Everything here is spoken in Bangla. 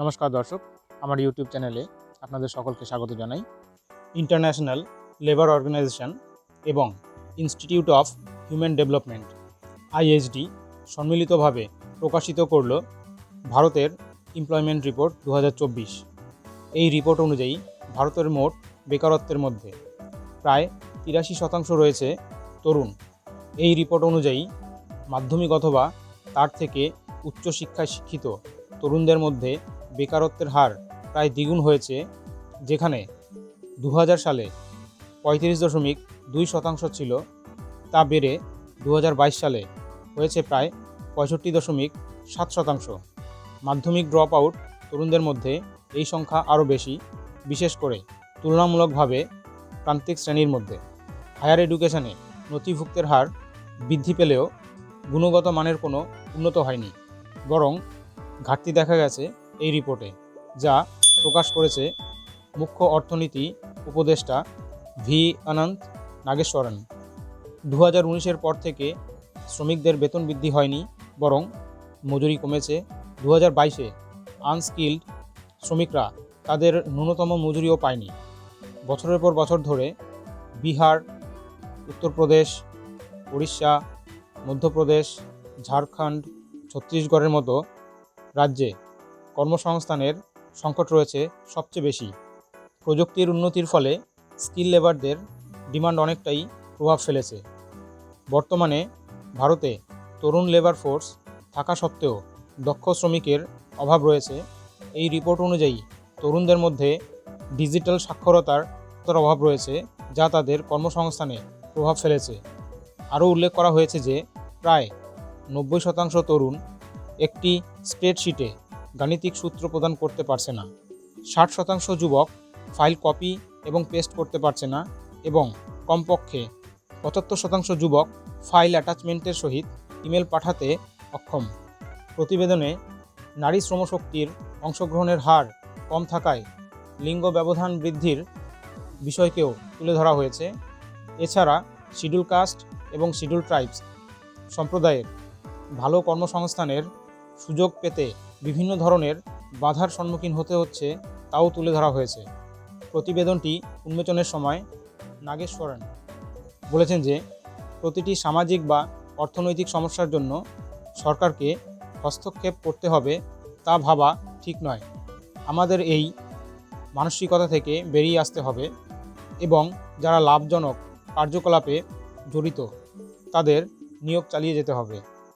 নমস্কার দর্শক, আমার ইউটিউব চ্যানেলে আপনাদের সকলকে স্বাগত জানাই। ইন্টারন্যাশনাল লেবার অর্গানাইজেশন এবং institute of human development ISD সম্মিলিতভাবে প্রকাশিত করল ভারতের এমপ্লয়মেন্ট রিপোর্ট দু হাজার চব্বিশ। এই রিপোর্ট অনুযায়ী ভারতের মোট বেকারত্বের মধ্যে প্রায় তিরাশি শতাংশ রয়েছে তরুণ। এই রিপোর্ট অনুযায়ী মাধ্যমিক অথবা তার থেকে উচ্চশিক্ষায় শিক্ষিত তরুণদের মধ্যে বেকারত্বের হার প্রায় দ্বিগুণ হয়েছে, যেখানে দু হাজার সালে পঁয়ত্রিশ দশমিক দুই শতাংশ ছিল, তা বেড়ে দু হাজার বাইশ সালে হয়েছে প্রায় পঁয়ষট্টি দশমিক সাত শতাংশ। মাধ্যমিক ড্রপ আউট তরুণদের মধ্যে এই সংখ্যা আরও বেশি, বিশেষ করে তুলনামূলকভাবে প্রান্তিক শ্রেণির মধ্যে। হায়ার এডুকেশনে নথিভুক্তের হার বৃদ্ধি পেলেও গুণগত মানের কোনো উন্নত হয়নি, বরং ঘাটতি দেখা গেছে এই রিপোর্টে, যা প্রকাশ করেছে মুখ্য অর্থনীতি উপদেষ্টা ভি অনন্ত নাগেশ্বরন। দু হাজার উনিশের পর থেকে শ্রমিকদের বেতন বৃদ্ধি হয়নি, বরং মজুরি কমেছে। দু হাজার বাইশে আনস্কিল্ড শ্রমিকরা তাদের ন্যূনতম মজুরিও পায়নি। বছরের পর বছর ধরে বিহার, উত্তরপ্রদেশ উড়িষ্যা মধ্যপ্রদেশ, ঝাড়খণ্ড, ছত্তিশগড়ের মতো রাজ্যে কর্মসংস্থানের সংকট রয়েছে সবচেয়ে বেশি। প্রযুক্তির উন্নতির ফলে স্কিল লেবারদের ডিমান্ড অনেকটাই প্রভাব ফেলেছে। বর্তমানে ভারতে তরুণ লেবার ফোর্স থাকা সত্ত্বেও দক্ষ শ্রমিকের অভাব রয়েছে। এই রিপোর্ট অনুযায়ী তরুণদের মধ্যে ডিজিটাল সাক্ষরতার অভাব রয়েছে, যা তাদের কর্মসংস্থানে প্রভাব ফেলেছে। আরও উল্লেখ করা হয়েছে যে, প্রায় নব্বই শতাংশ তরুণ একটি স্প্রেডশিটে গাণিতিক সূত্র প্রদান করতে পারছে না। ষাট শতাংশ যুবক ফাইল কপি এবং পেস্ট করতে পারছে না এবং কমপক্ষে পঁচাত্তর শতাংশ যুবক ফাইল অ্যাটাচমেন্টের সহিত ইমেল পাঠাতে অক্ষম। প্রতিবেদনে নারী শ্রমশক্তির অংশগ্রহণের হার কম থাকায় লিঙ্গ ব্যবধান বৃদ্ধির বিষয়কেও তুলে ধরা হয়েছে। এছাড়া শিডিউল কাস্ট এবং শিডিউল ট্রাইবস সম্প্রদায়ের ভালো কর্মসংস্থানের সুযোগ পেতে বিভিন্ন ধরনের বাধার সম্মুখীন হতে হচ্ছে তাও তুলে ধরা হয়েছে। প্রতিবেদনটি উন্মোচনের সময় নাগেশ্বরন বলেছেন যে, প্রতিটি সামাজিক বা অর্থনৈতিক সমস্যার জন্য সরকারকে হস্তক্ষেপ করতে হবে তা ভাবা ঠিক নয়। আমাদের এই মানসিকতা থেকে বেরিয়ে আসতে হবে এবং যারা লাভজনক কার্যকলাপে জড়িত, তাদের নিয়োগ চালিয়ে যেতে হবে।